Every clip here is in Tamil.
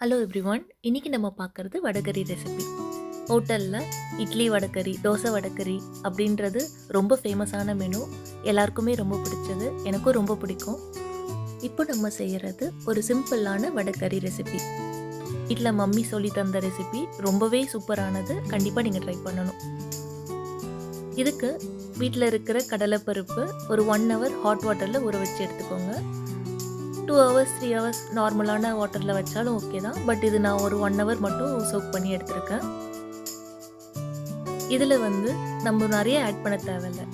ஹலோ எவ்ரிவன் இன்றைக்கி நம்ம பார்க்குறது வடகறி ரெசிபி ஹோட்டலில் இட்லி வடகரி தோசை வடகரி அப்படின்றது ரொம்ப ஃபேமஸான மெனு எல்லாருக்குமே ரொம்ப பிடிச்சது எனக்கும் ரொம்ப பிடிக்கும். இப்போ நம்ம செய்கிறது ஒரு சிம்பிளான வடகறி ரெசிபி இதில் மம்மி சொல்லி தந்த ரெசிபி ரொம்பவே சூப்பரானது கண்டிப்பாக நீங்கள் ட்ரை பண்ணணும். இதுக்கு வீட்டில் இருக்கிற கடலைப்பருப்பு ஒரு ஒன் ஹவர் ஹாட் வாட்டரில் ஊற வச்சு எடுத்துக்கோங்க. டூ ஹவர்ஸ் த்ரீ ஹவர்ஸ் நார்மலான வாட்டரில் வச்சாலும் ஓகே தான். பட் இது நான் ஒரு ஒன் ஹவர் மட்டும் சோக் பண்ணி எடுத்திருக்கேன். இதில் வந்து நம்ம நிறைய ஆட் பண்ண தேவையில்லை.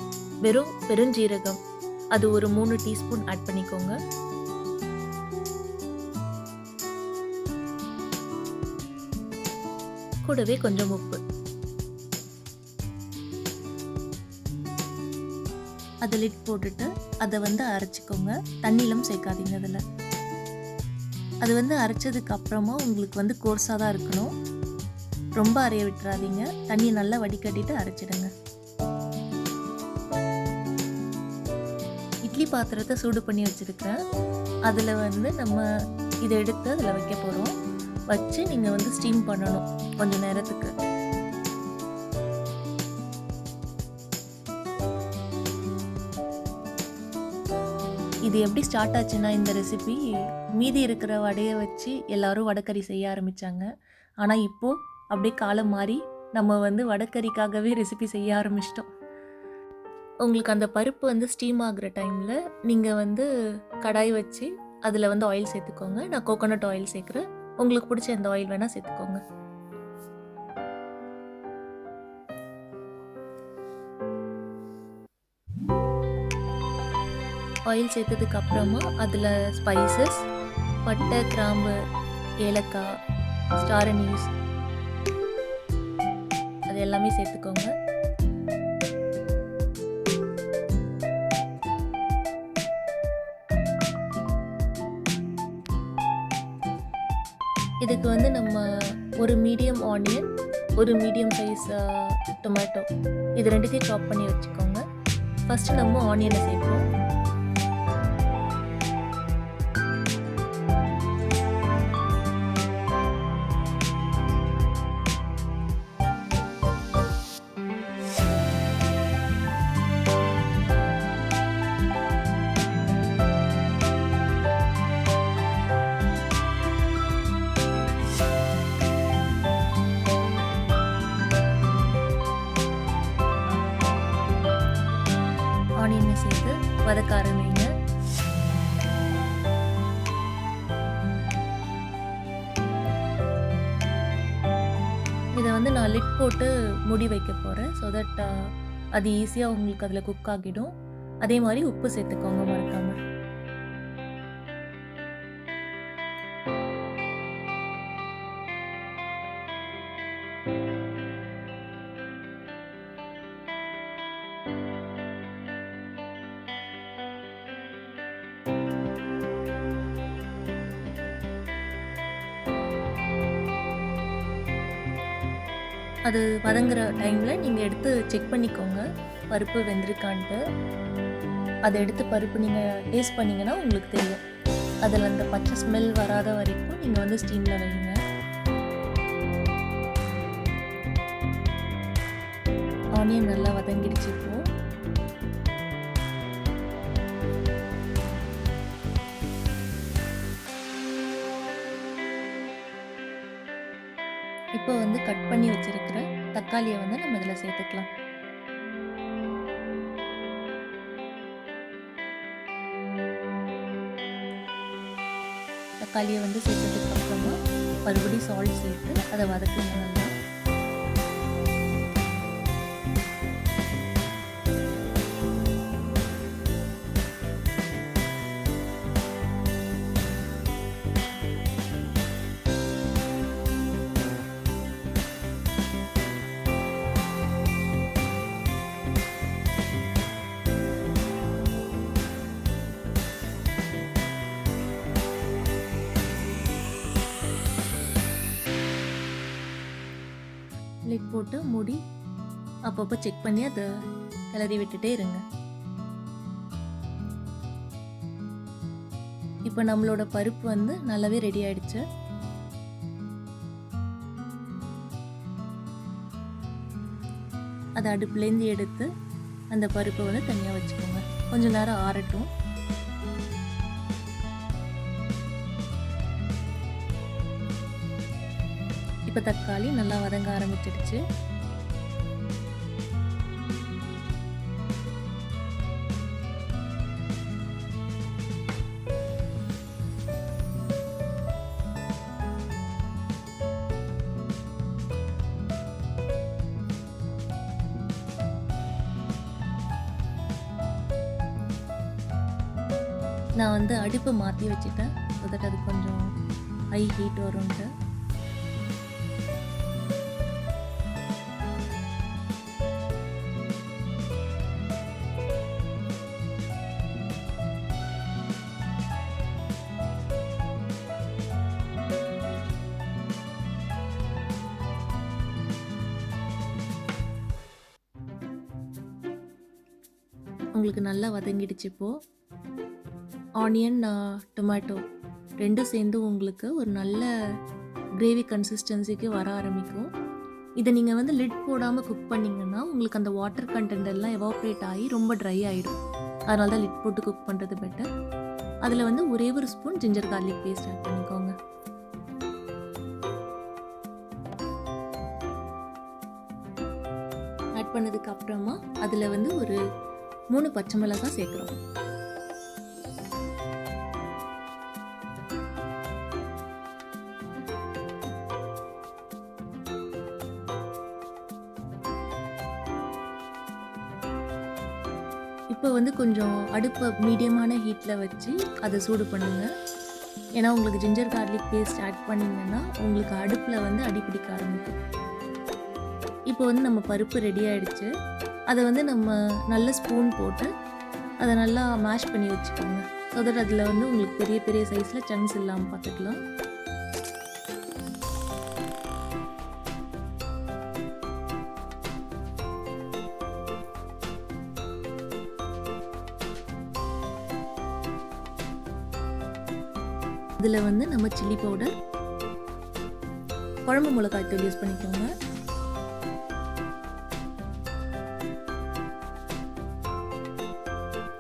வெறும் பெருஞ்சீரகம். அது ஒரு மூணு டீஸ்பூன் ஆட் பண்ணிக்கோங்க. கூடவே கொஞ்சம் உப்பு. அதை லிட் போட்டுட்டு அதை வந்து அரைச்சிக்கோங்க. தண்ணியிலும் சேர்க்காதீங்க அதில். அது வந்து அரைச்சதுக்கு அப்புறமா உங்களுக்கு வந்து கோர்ஸாக தான் இருக்கணும். ரொம்ப அரைய விட்டுறாதீங்க. தண்ணி நல்லா வடிகட்டிட்டு அரைச்சிடுங்க. இட்லி பாத்திரத்தை சூடு பண்ணி வச்சுருக்கேன் அதில் வந்து நம்ம இதை எடுத்து அதில் வைக்க போகிறோம் வச்சு நீங்கள் வந்து ஸ்டீம் பண்ணணும் கொஞ்சம் நேரத்துக்கு. இது எப்படி ஸ்டார்ட் ஆச்சுன்னா இந்த ரெசிபி மீதி இருக்கிற வடையை வச்சு எல்லாரும் வடக்கறி செய்ய ஆரம்பித்தாங்க ஆனால் இப்போது அப்படியே காலம் மாறி நம்ம வந்து வடக்கறிக்காகவே ரெசிபி செய்ய ஆரம்பிச்சிட்டோம். உங்களுக்கு அந்த பருப்பு வந்து ஸ்டீம் ஆகுற டைமில் நீங்கள் வந்து கடாய் வச்சு அதில் வந்து ஆயில் சேர்த்துக்கோங்க. நான் கோகோனட் ஆயில் சேர்க்குறேன். உங்களுக்கு பிடிச்ச எந்த ஆயில் வேணால் சேர்த்துக்கோங்க. ஆயில் சேர்த்ததுக்கு அப்புறமா அதில் ஸ்பைசஸ் பட்டை கிராம்பு ஏலக்காய் ஸ்டார் அனீஸ் அது எல்லாமே சேர்த்துக்கோங்க. இதுக்கு வந்து நம்ம ஒரு மீடியம் ஆனியன் ஒரு மீடியம் சைஸ் டொமேட்டோ இது ரெண்டுத்தையும் சாப் பண்ணி வச்சுக்கோங்க. ஃபஸ்ட்டு நம்ம ஆனியனை சேர்ப்போம். ஆனியனை சேர்த்து வதக்க ஆரம்பிங்க இதை வந்து நான் லிட் போட்டு முடி வைக்க போகிறேன் ஸோ தட் அது ஈஸியாக உங்களுக்கு அதில் குக் ஆகிடும். அதே மாதிரி உப்பு சேர்த்துக்கோங்க மறக்காமல் அது வதங்குற டைமில் நீங்கள் எடுத்து செக் பண்ணிக்கோங்க. பருப்பு வெந்திருக்கான்ட்டு. அதை எடுத்து பருப்பு நீங்கள் டேஸ்ட் பண்ணிங்கன்னா உங்களுக்கு தெரியும். அதில் அந்த பச்சை ஸ்மெல் வராத வரைக்கும் நீங்கள் வந்து ஸ்டீமில் வைங்க. ஆனியன் நல்லா வதங்கிடுச்சு இப்போ. இப்போ வந்து கட் பண்ணி வச்சிருக்கிற தக்காளியை வந்து நம்ம இதில் சேர்த்துக்கலாம். தக்காளியை வந்து சேர்த்ததுக்கு அப்புறமா மறுபடியும் சால்ட் சேர்த்து அதை வதக்கி நல்லா. போட்டு மூடி அப்பப்போ செக் பண்ணி அதை கிளறி விட்டுட்டே இருங்க. இப்போ நம்மளோட பருப்பு வந்து நல்லாவே ரெடி ஆயிடுச்சு. அதை அடுப்புலேருந்து எடுத்து அந்த பருப்பை வந்து தனியாக வச்சுக்கோங்க. கொஞ்சம் நேரம் ஆறட்டும். இப்போ தக்காளி நல்லா வதங்க ஆரம்பிச்சிடுச்சு. நான் வந்து அடுப்பை மாற்றி வச்சுட்டேன். ஸோ அது கொஞ்சம் ஹை ஹீட் வரும்ன்ட்டு உங்களுக்கு நல்லா வதங்கிடுச்சு இப்போது ஆனியன் டொமேட்டோ ரெண்டும் சேர்ந்து உங்களுக்கு ஒரு நல்ல கிரேவி கன்சிஸ்டன்சிக்கு வர ஆரம்பிக்கும். இதை நீங்கள் வந்து லிட் போடாமல் குக் பண்ணிங்கன்னா உங்களுக்கு அந்த வாட்டர் கண்டென்ட் எல்லாம் எவாப்ரேட் ஆகி ரொம்ப ட்ரை ஆகிடும் அதனால தான் லிட் போட்டு குக் பண்ணுறது பெட்டர் அதில் வந்து ஒரே ஒரு spoon ginger garlic paste add பண்ணிக்கோங்க. ஆட் பண்ணதுக்கு அப்புறமா அதில் வந்து ஒரு மூணு பச்சை மிளகாய் சேர்க்குறோம். இப்போ வந்து கொஞ்சம் அடுப்பை மீடியமான ஹீட்டில் வச்சு அதை சூடு பண்ணுங்க. ஏன்னா உங்களுக்கு ஜிஞ்சர் கார்லிக் பேஸ்ட் ஆட் பண்ணிங்கன்னா உங்களுக்கு அடுப்பில் வந்து அடிப்பிடிக்க ஆரம்பிக்கும். இப்போ வந்து நம்ம பருப்பு ரெடி ஆயிடுச்சு. அதை வந்து நம்ம நல்ல ஸ்பூன் போட்டு அதை நல்லா மேஷ் பண்ணி வச்சுக்கோங்க. ஸோ தட் அதில் வந்து உங்களுக்கு பெரிய பெரிய சைஸில் சங்ஸ் இல்லாமல் பார்த்துக்கலாம். இதில் வந்து நம்ம சில்லி பவுடர் குழம்பு மிளகாய் தூள் யூஸ் பண்ணிக்கோங்க.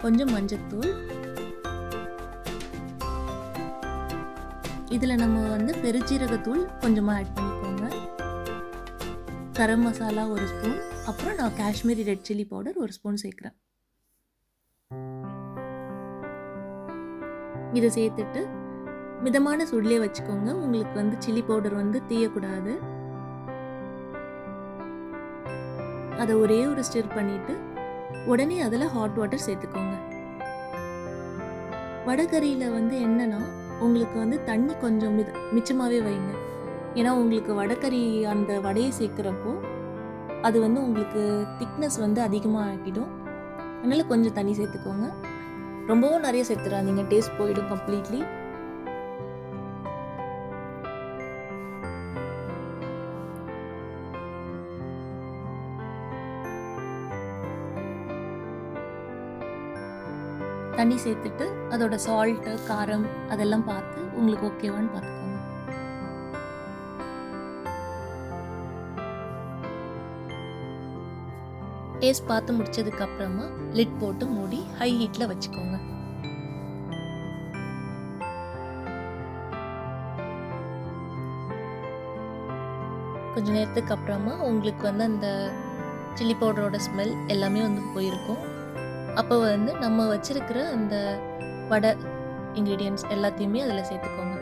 கொஞ்சம் மஞ்சத்தூள். இதில் நம்ம வந்து பெருஜீரகத்தூள் கொஞ்சமாக ஆட் பண்ணிக்கோங்க. கரம் மசாலா ஒரு ஸ்பூன் அப்புறம் நான் காஷ்மீரி ரெட் சில்லி பவுடர் ஒரு ஸ்பூன் சேர்க்குறேன். இதை சேர்த்துட்டு மிதமான சுடலே வச்சுக்கோங்க. உங்களுக்கு வந்து சில்லி பவுடர் வந்து தீயக்கூடாது. அதை ஒரே ஒரு ஸ்டிர் பண்ணிவிட்டு உடனே அதில் ஹாட் வாட்டர் சேர்த்துக்கோங்க. வடகறியில் வந்து என்னன்னா உங்களுக்கு வந்து தண்ணி கொஞ்சம் மித மிச்சமாகவே வைங்க. ஏன்னா உங்களுக்கு வடகறி அந்த வடையை சேர்க்குறப்போ அது வந்து உங்களுக்கு திக்னஸ் வந்து அதிகமாக ஆக்கிடும் அதனால் கொஞ்சம் தண்ணி சேர்த்துக்கோங்க. ரொம்பவும் நிறைய சேர்த்துறாதீங்க. டேஸ்ட் போயிடும் கம்ப்ளீட்லி தண்ணி சேர்த்துட்டு அதோட சால்ட்டு காரம் அதெல்லாம் பார்த்து உங்களுக்கு ஓகேவான்னு பார்த்துக்கோங்க. டேஸ்ட் பார்த்து முடிச்சதுக்கு அப்புறமா லிட் போட்டு மூடி ஹை ஹீட்டில் வச்சுக்கோங்க. கொஞ்ச நேரத்துக்கு அப்புறமா உங்களுக்கு வந்து அந்த சில்லி பவுடரோட ஸ்மெல் எல்லாமே வந்து போயிருக்கும். அப்போ வந்து நம்ம வச்சிருக்கிற அந்த வடை இன்க்ரீடியன்ஸ் எல்லாத்தையுமே அதில் சேர்த்துக்கோங்க.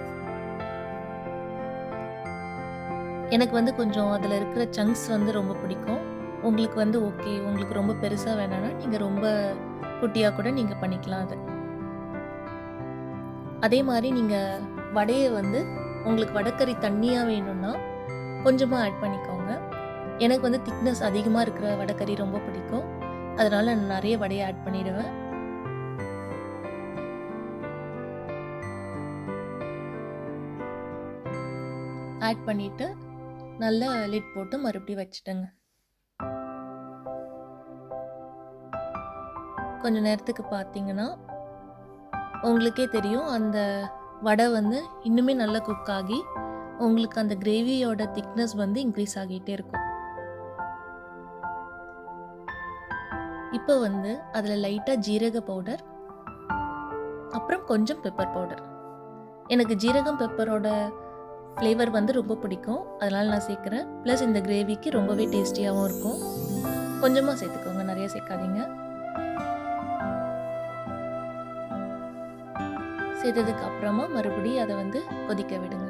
எனக்கு வந்து கொஞ்சம் அதில் இருக்கிற சங்க்ஸ் வந்து ரொம்ப பிடிக்கும். உங்களுக்கு வந்து ஓகே உங்களுக்கு ரொம்ப பெருசாக வேணாம்னா நீங்கள் ரொம்ப குட்டியாக கூட நீங்கள் பண்ணிக்கலாம் அது. அதே மாதிரி நீங்கள் வடையை வந்து உங்களுக்கு வடக்கறி தண்ணியாக வேணும்னா கொஞ்சமாக ஆட் பண்ணிக்கோங்க. எனக்கு வந்து திக்னஸ் அதிகமாக இருக்கிற வடக்கறி ரொம்ப பிடிக்கும். அதனால நான் நிறைய வடையை ஆட் பண்ணிடுவேன். ஆட் பண்ணிட்டு நல்லா லிட் போட்டு மறுபடியும் வச்சுட்டேங்க. கொஞ்ச நேரத்துக்கு பார்த்தீங்கன்னா உங்களுக்கே தெரியும் அந்த வடை வந்து இன்னுமே நல்லா குக் ஆகி உங்களுக்கு அந்த கிரேவியோட திக்னஸ் வந்து இன்க்ரீஸ் ஆகிட்டே இருக்கும். இப்போ வந்து அதில் லைட்டாக ஜீரக பவுடர் அப்புறம் கொஞ்சம் பெப்பர் பவுடர் எனக்கு ஜீரகம் பெப்பரோட ஃப்ளேவர் வந்து ரொம்ப பிடிக்கும். அதனால் நான் சேர்க்குறேன். ப்ளஸ் இந்த கிரேவிக்கு ரொம்பவே டேஸ்டியாகவும் இருக்கும். கொஞ்சமாக சேர்த்துக்கோங்க நிறைய சேர்க்காதீங்க. சேர்த்ததுக்கு அப்புறமா மறுபடியும் அதை வந்து கொதிக்க விடுங்க.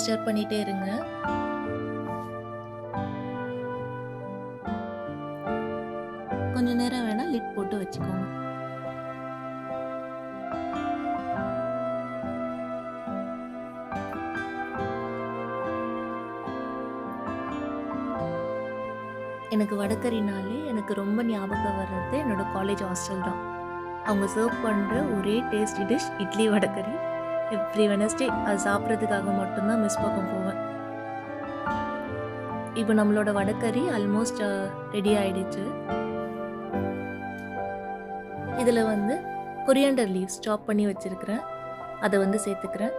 ஸ்டர் பண்ணிட்டே இருங்க. கொஞ்ச நேரம் வேணா லிட் போட்டு வச்சுக்கோங்க. எனக்கு வடக்கறினாலே எனக்கு ரொம்ப ஞாபகம் வர்றது என்னோட காலேஜ் ஹாஸ்டல் தான். அவங்க சர்வ் பண்ணுற ஒரே tasty dish idli vadacurry. Every Wednesday அது சாப்பிட்றதுக்காக மட்டும்தான் மிஸ் பக்கம் போவேன். இப்போ நம்மளோட வடக்கறி ஆல்மோஸ்ட் ரெடி ஆயிடுச்சு. இதில் வந்து கொரியாண்டர் லீவ்ஸ் சாப் பண்ணி வச்சுருக்கிறேன். அதை வந்து சேர்த்துக்கிறேன்.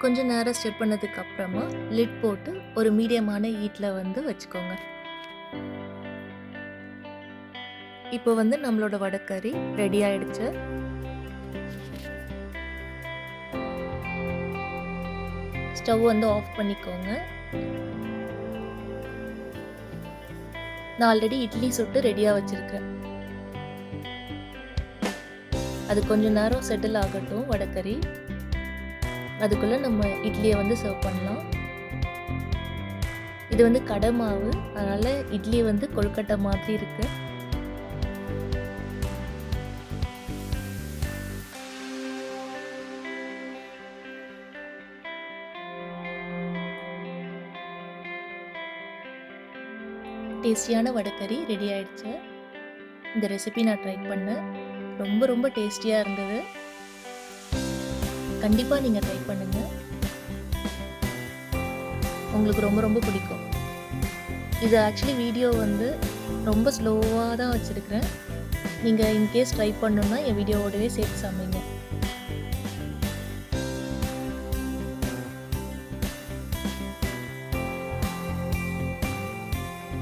கொஞ்ச நேரம் ஸ்டெப் பண்ணதுக்கு அப்புறமா லிட் போட்டு ஒரு மீடியமான ஹீட்டில் வந்து வச்சுக்கோங்க. இப்போ வந்து நம்மளோட வடக்கறி ரெடி ஆயிடுச்சு. ஸ்டவ் வந்து ஆஃப் பண்ணிக்கோங்க. நான் ஆல்ரெடி இட்லி சுட்டு ரெடியாக வச்சுருக்கேன். அது கொஞ்ச நேரம் செட்டில் ஆகட்டும் வடக்கறி. அதுக்குள்ளே நம்ம இட்லியை வந்து சர்வ் பண்ணலாம். இது வந்து கடை மாவு. அதனால் இட்லி வந்து கொழுக்கட்டை மாதிரி இருக்கு. டேஸ்டியான வடக்கறி ரெடி ஆயிடுச்சு. இந்த ரெசிபி நான் ட்ரை பண்ணேன். ரொம்ப ரொம்ப டேஸ்டியாக இருந்தது. கண்டிப்பாக நீங்கள் ட்ரை பண்ணுங்கள் உங்களுக்கு ரொம்ப ரொம்ப பிடிக்கும். இது ஆக்சுவலி வீடியோ வந்து ரொம்ப ஸ்லோவாக தான் வச்சுருக்கிறேன். நீங்கள் இன்கேஸ் ட்ரை பண்ணணுன்னா என் வீடியோவோடவே சேர்த்து சமைங்க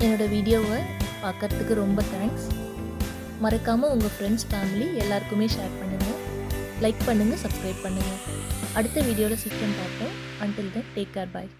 என்னோட வீடியோவை பார்க்கறதுக்கு ரொம்ப தேங்க்ஸ் மறக்காமல் உங்கள் ஃப்ரெண்ட்ஸ் ஃபேமிலி எல்லாருக்குமே ஷேர் பண்ணுங்கள் லைக் பண்ணுங்கள் சப்ஸ்கிரைப் பண்ணுங்கள் அடுத்த வீடியோவில் சீக்கிரம் பார்ப்போம். Until then take care bye